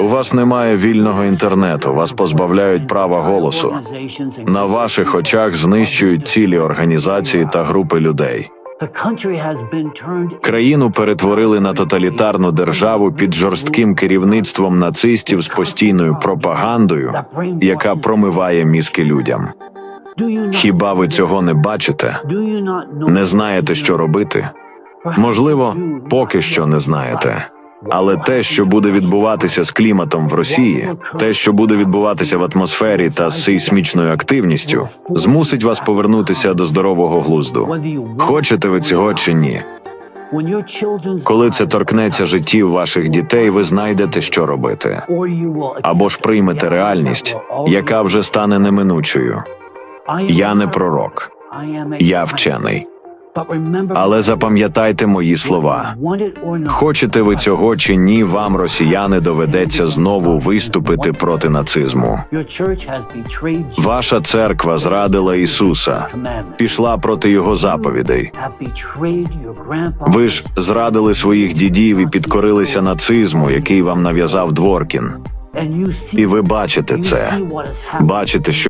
У вас немає вільного інтернету, вас позбавляють права голосу. На ваших очах знищують цілі організації та групи людей. Країну перетворили на тоталітарну державу під жорстким керівництвом нацистів з постійною пропагандою, яка промиває мізки людям. Хіба ви цього не бачите? Не знаєте, що робити? Можливо, поки що не знаєте. Але те, що буде відбуватися з кліматом в Росії, те, що буде відбуватися в атмосфері та з сейсмічною активністю, змусить вас повернутися до здорового глузду. Хочете ви цього чи ні? Коли це торкнеться життів ваших дітей, ви знайдете, що робити, або ж приймете реальність, яка вже стане неминучою. Я не пророк, я вчений. Але запам'ятайте мої слова. Хочете ви цього чи ні, вам, росіяни, доведеться знову виступити проти нацизму. Ваша церква зрадила Ісуса, пішла проти його заповідей. Ви ж зрадили своїх дідів і підкорилися нацизму, який вам нав'язав Дворкін. І ви бачите це. Бачите, що